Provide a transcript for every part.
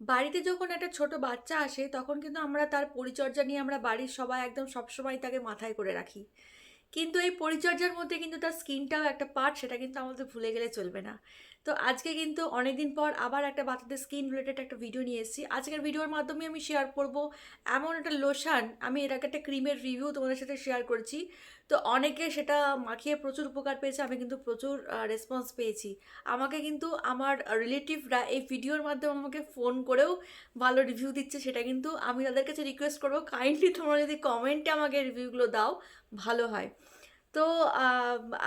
বাড়িতে যখন একটা ছোট বাচ্চা আসে, তখন কিন্তু আমরা তার পরিচর্যা নিয়ে আমরা বাড়ির সবাই একদম সবসময় তাকে মাথায় করে রাখি। কিন্তু এই পরিচর্যার মধ্যে কিন্তু তার স্কিনটাও একটা পার্ট সেটা কিন্তু আমাদের ভুলে গেলে চলবে না। তো আজকে কিন্তু অনেকদিন পর আবার একটা বাচ্চাদের স্কিন রিলেটেড একটা ভিডিও নিয়ে এসেছি। আজকের ভিডিওর মাধ্যমে আমি শেয়ার করব এমন একটা লোশন আমি এর আগে একটা ক্রিমের রিভিউ তোমাদের সাথে শেয়ার করেছি। তো অনেকে সেটা মাখিয়ে প্রচুর উপকার পেয়েছে, আমি কিন্তু প্রচুর রেসপন্স পেয়েছি। আমাকে কিন্তু আমার রিলেটিভরা এই ভিডিওর মাধ্যমে আমাকে ফোন করেও ভালো রিভিউ দিচ্ছে, সেটা কিন্তু আমি তাদের কাছে রিকোয়েস্ট করব। কাইন্ডলি তোমরা যদি কমেন্টে আমাকে রিভিউগুলো দাও, ভালো হয়। তো,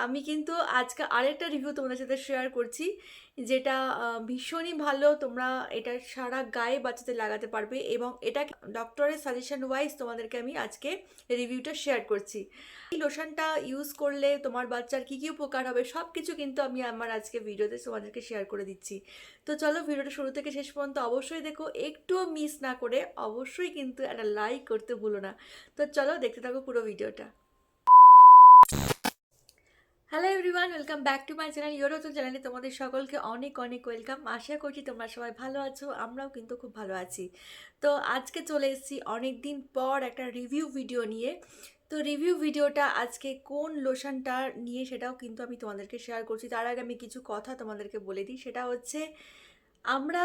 আমি কিন্তু আজকে আরেকটা রিভিউ তোমাদের সাথে শেয়ার করছি, যেটা ভীষণই ভালো তোমরা এটা সারা গায়ে বাচ্চাদের লাগাতে পারবে এবং এটা ডক্টরের সাজেশন ওয়াইজ তোমাদেরকে আমি আজকে রিভিউটা শেয়ার করছি। এই লোশনটা ইউজ করলে তোমার বাচ্চার কী কী উপকার হবে সব কিছু কিন্তু আমি আমার আজকে ভিডিওতে তোমাদেরকে শেয়ার করে দিচ্ছি। তো চলো ভিডিওটা শুরু থেকে শেষ পর্যন্ত অবশ্যই দেখো, একটুও মিস না করে অবশ্যই কিন্তু একটা লাইক করতে ভুলো না। তো চলো দেখতে থাকো পুরো ভিডিওটা everyone welcome back to my channel euro তো চ্যানেলে তোমাদের সকলকে অনেক অনেক ওয়েলকাম আশা করছি তোমরা সবাই ভালো আছো, আমরাও কিন্তু খুব ভালো আছি। তো আজকে চলে এসেছি অনেক দিন পর একটা রিভিউ ভিডিও নিয়ে। তো রিভিউ ভিডিওটা আজকে কোন লোশনটা নিয়ে সেটাও কিন্তু আমি তোমাদেরকে শেয়ার করছি। তার আগে আমি কিছু কথা তোমাদেরকে বলে দিই। সেটা হচ্ছে, আমরা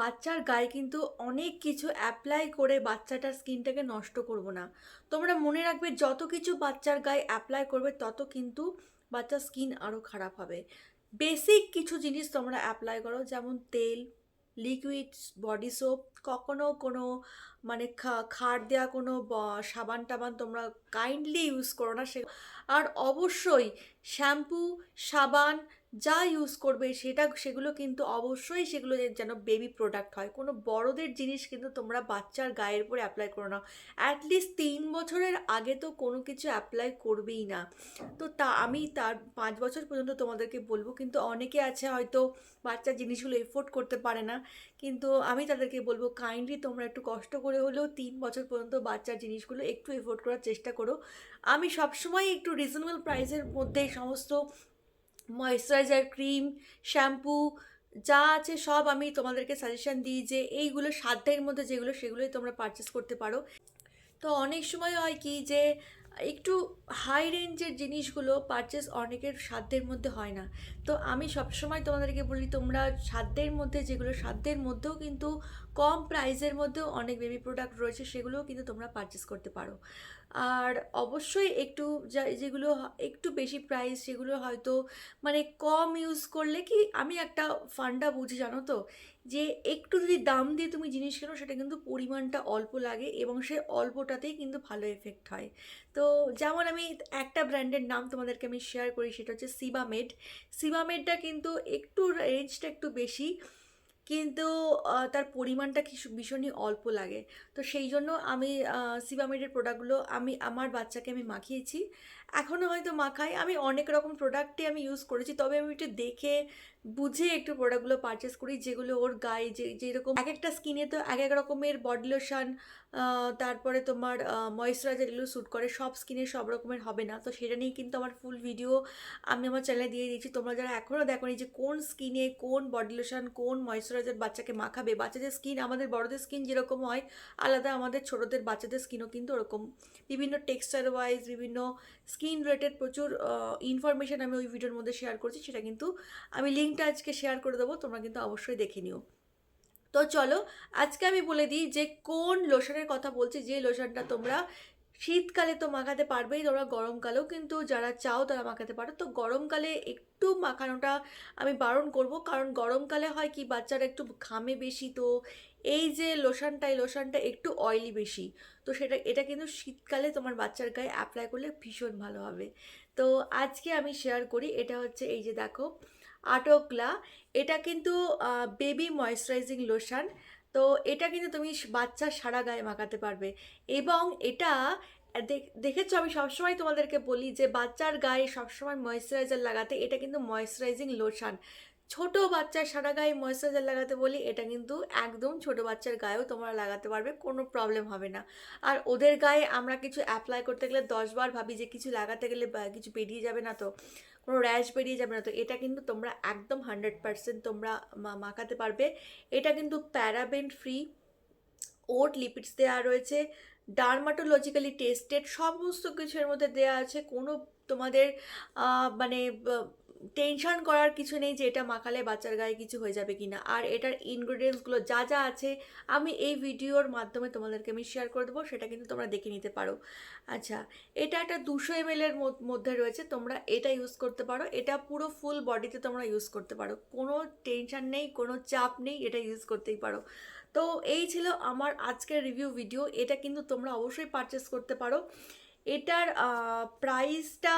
বাচ্চার গায়ে কিন্তু অনেক কিছু অ্যাপ্লাই করে বাচ্চাটার স্কিনটাকে নষ্ট করব না। তোমরা মনে রাখবে, যত কিছু বাচ্চার গায়ে অ্যাপ্লাই করবে, তত কিন্তু বাচ্চার স্কিন আরও খারাপ হবে। বেসিক কিছু জিনিস তোমরা অ্যাপ্লাই করো, যেমন তেল লিকুইড বডি সোপ কখনো কোনো মানে খার দেওয়া কোনো সাবান টাবান তোমরা কাইন্ডলি ইউজ করো না সে আর অবশ্যই শ্যাম্পু সাবান যা ইউজ করবে সেটা, সেগুলো কিন্তু অবশ্যই সেগুলো যেন বেবি প্রোডাক্ট হয়। কোনো বড়দের জিনিস কিন্তু তোমরা বাচ্চার গায়ের উপরে অ্যাপ্লাই করো না। অ্যাটলিস্ট তিন বছরের আগে তো কোনো কিছু অ্যাপ্লাই করবেই না। তো তা, আমি তার পাঁচ বছর পর্যন্ত তোমাদেরকে বলব, কিন্তু অনেকে আছে হয়তো বাচ্চার জিনিসগুলো এফোর্ড করতে পারে না। কিন্তু আমি তাদেরকে বলব কাইন্ডলি তোমরা একটু কষ্ট করে হলেও তিন বছর পর্যন্ত বাচ্চার জিনিসগুলো একটু এফোর্ড করার চেষ্টা করো। আমি সবসময় একটু রিজনেবল প্রাইসের মধ্যে সমস্ত ময়েশ্চারাইজার ক্রিম শ্যাম্পু যা আছে সব আমি তোমাদেরকে সাজেশন দিই যে এইগুলো সাধ্যের মধ্যে যেগুলো সেগুলোই তোমরা পারচেস করতে পারো। তো অনেক সময় হয় কি যে একটু হাই রেঞ্জের জিনিসগুলো পারচেস অনেকের সাধ্যের মধ্যে হয় না। তো আমি সবসময় তোমাদেরকে বলি তোমরা সাধ্যের মধ্যে যেগুলো সাধ্যের মধ্যেও কিন্তু কম প্রাইসের মধ্যেও অনেক বেবি প্রোডাক্ট রয়েছে সেগুলোও কিন্তু তোমরা পারচেস করতে পারো। আর অবশ্যই একটু যা, যেগুলো একটু বেশি প্রাইস সেগুলো হয়তো মানে কম ইউজ করলে কি আমি একটা ফান্ডা বুঝি জানো তো? যে একটু যদি দাম দিয়ে তুমি জিনিস কেনো সেটা কিন্তু পরিমাণটা অল্প লাগে এবং সে অল্পটাতেই কিন্তু ভালো এফেক্ট হয়। তো যেমন আমি একটা ব্র্যান্ডের নাম তোমাদেরকে আমি শেয়ার করি সেটা হচ্ছে সিবামেড সিবামেডটা কিন্তু একটু রেঞ্জটা একটু বেশি। কিন্তু তার পরিমাণটা ভীষণই অল্প লাগে। তো সেই জন্য আমি সিবামেডের প্রোডাক্টগুলো আমি, আমার বাচ্চাকে আমি মাখিয়েছি। এখনও হয়তো মাখাই। আমি অনেক রকম প্রোডাক্টই আমি ইউজ করেছি, তবে আমি একটু দেখে, বুঝে একটু প্রোডাক্টগুলো পারচেস করি, যেগুলো ওর গায়ে যে, যেরকম এক একটা স্কিনে তো এক এক রকমের বডি লোশন তারপরে তোমার ময়েশ্চারাইজার এগুলো শ্যুট করে, সব স্কিনে সব রকমের হবে না। তো সেটা নিয়ে কিন্তু আমার ফুল ভিডিও আমি আমার চ্যানেলে দিয়ে দিয়েছি। তোমরা যারা এখনও দেখোনি যে কোন স্কিনে কোন বডি লোশন কোন ময়েশ্চারাইজার বাচ্চাকে মাখাবে, বাচ্চাদের স্কিন আমাদের বড়দের স্কিন যেরকম হয়, আলাদা আমাদের ছোটোদের বাচ্চাদের স্কিনও কিন্তু ওরকম। বিভিন্ন টেক্সচার ওয়াইজ বিভিন্ন স্কিন রিলেটেড প্রচুর ইনফরমেশান আমি ওই ভিডিওর মধ্যে শেয়ার করছি, সেটা কিন্তু আমি লিঙ্কটা আজকে শেয়ার করে দেবো, তোমরা কিন্তু অবশ্যই দেখে নিও। তো চলো, আজকে আমি বলে দিই যে কোন লোশনের কথা বলছি, যে লোশনটা তোমরা শীতকালে তো মাখাতে পারবেই, তোমরা গরমকালেও কিন্তু যারা চাও তারা মাখাতে পারো। তো গরমকালে একটু মাখানোটা আমি বারণ করব, কারণ গরমকালে হয় কি, বাচ্চারা একটু ঘামে বেশি, তো এই যে লোশনটা এই লোশনটা একটু অয়েলি বেশি। তো সেটা, এটা কিন্তু শীতকালে তোমার বাচ্চার গায়ে অ্যাপ্লাই করলে ভীষণ ভালো হবে। তো আজকে আমি শেয়ার করি, এটা হচ্ছে এই যে দেখো আটকলা এটা কিন্তু বেবি ময়েশ্চারাইজিং লোশন তো এটা কিন্তু তুমি বাচ্চার সারা গায়ে মাখাতে পারবে। এবং এটা দেখ- দেখেছ আমি সবসময় তোমাদেরকে বলি যে বাচ্চার গায়ে সবসময় ময়েশ্চারাইজার লাগাতে, এটা কিন্তু ময়েশ্চারাইজিং লোশন ছোট বাচ্চার সারা গায়ে ময়েশ্চারাইজার লাগাতে বলি, এটা কিন্তু একদম ছোট বাচ্চার গায়েও তোমরা লাগাতে পারবে, কোনো প্রবলেম হবে না। আর ওদের গায়ে আমরা কিছু অ্যাপ্লাই করতে গেলে দশবার ভাবি যে কিছু লাগাতে গেলে কিছু বেরিয়ে যাবে না তো, কোনো র্যাশ বেরিয়ে যাবে না তো, এটা কিন্তু তোমরা একদম হান্ড্রেড পারসেন্ট তোমরা মাখাতে পারবে। এটা কিন্তু প্যারাবেন ফ্রি ওট লিপিডস দেওয়া রয়েছে ডার্মাটোলজিক্যালি টেস্টেড সমস্ত কিছুর মধ্যে দেওয়া আছে, কোনো তোমাদের মানে টেনশন করার কিছু নেই যে এটা মাখালে বাচ্চার গায়ে কিছু হয়ে যাবে কিনা। আর এটার ইনগ্রিডিয়েন্টসগুলো যা যা আছে, আমি এই ভিডিওর মাধ্যমে তোমাদেরকে আমি শেয়ার করে দেবো, সেটা কিন্তু তোমরা দেখে নিতে পারো। আচ্ছা এটা একটা দুশো এম এর মধ্যে রয়েছে, তোমরা এটা ইউজ করতে পারো। এটা পুরো ফুল বডিতে তোমরা ইউজ করতে পারো। কোনো টেনশন নেই, কোনো চাপ নেই, এটা ইউজ করতেই পারো। তো এই ছিল আমার আজকের রিভিউ ভিডিও এটা কিন্তু তোমরা অবশ্যই পারচেস করতে পারো। এটার প্রাইসটা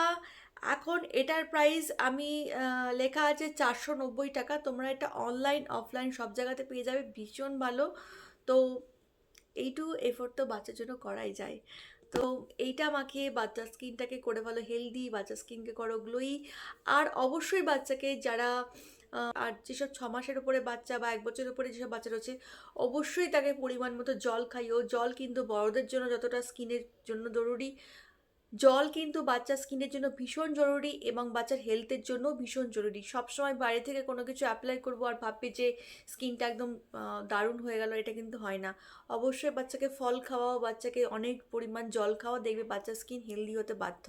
এখন এটার প্রাইস আমি লেখা আছে চারশো নব্বই টাকা। তোমরা এটা অনলাইন অফলাইন সব জায়গাতে পেয়ে যাবে। ভীষণ ভালো। তো এইটু এফোর্ট তো বাচ্চার জন্য করাই যায়। তো এইটা মাখিয়ে বাচ্চার স্কিনটাকে করে ভালো হেলদি বাচ্চার স্কিনকে করো গ্লোই আর অবশ্যই বাচ্চাকে যারা আর যেসব ছ মাসের উপরে বাচ্চা বা এক বছরের উপরে যেসব বাচ্চা রয়েছে, অবশ্যই তাকে পরিমাণ মতো জল খাইও। জল কিন্তু বড়দের জন্য যতটা স্কিনের জন্য জরুরি। জল কিন্তু বাচ্চার স্কিনের জন্য ভীষণ জরুরি এবং বাচ্চার হেলথের জন্য ভীষণ জরুরি। সবসময় বাইরে থেকে কোনো কিছু অ্যাপ্লাই করব আর ভাববে যে স্কিনটা একদম দারুণ হয়ে গেল, এটা কিন্তু হয় না। অবশ্যই বাচ্চাকে ফল খাওয়াও, বাচ্চাকে অনেক পরিমাণ জল খাওয়া দেখবে বাচ্চার স্কিন হেলদি হতে বাধ্য।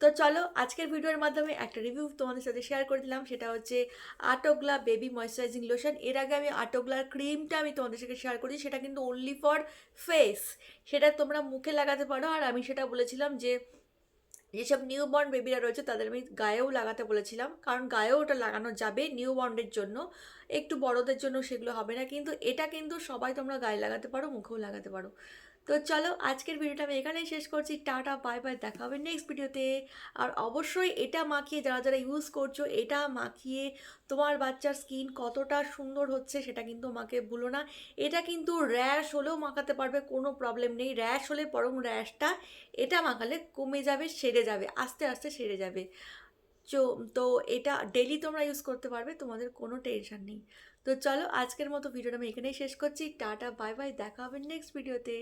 তো চলো, আজকের ভিডিওর মাধ্যমে একটা রিভিউ তোমাদের সাথে শেয়ার করে দিলাম, সেটা হচ্ছে আটোগ্লা বেবি ময়শ্চারাইজিং লোশন এর আগে আমি আটোগ্লার ক্রিমটা আমি তোমাদের সাথে শেয়ার করেছি, সেটা কিন্তু অনলি ফর ফেস সেটা তোমরা মুখে লাগাতে পারো, আর আমি সেটা বলেছিলাম যে, যেসব নিউ বর্ন বেবিরা রয়েছে, তাদের আমি গায়েও লাগাতে বলেছিলাম, কারণ গায়েও ওটা লাগানো যাবে নিউ বর্নের জন্য। একটু বড়দের জন্য সেগুলো হবে না, কিন্তু এটা কিন্তু সবাই তোমরা গায়ে লাগাতে পারো, মুখেও লাগাতে পারো। তো চলো আজকের ভিডিওটা আমি এখানেই শেষ করছি। টাটা বাই বাই দেখা হবে নেক্সট ভিডিওতে আর অবশ্যই এটা মাখিয়ে যারা যারা ইউজ করছ, এটা মাখিয়ে তোমার বাচ্চার স্কিন কতটা সুন্দর হচ্ছে সেটা কিন্তু মাকে ভুলো না। এটা কিন্তু র্যাশ হলেও মাখাতে পারবে, কোনো প্রবলেম নেই। র্যাশ হলে বরং র্যাশটা এটা মাখালে কমে যাবে, সেরে যাবে, আস্তে আস্তে সেরে যাবে। চো, তো এটা ডেলি তোমরা ইউজ করতে পারবে, তোমাদের কোনো টেনশন নেই। তো চলো আজকের মতো ভিডিওটা আমি এখানেই শেষ করছি। টাটা বাই বাই দেখা হবে নেক্সট ভিডিওতে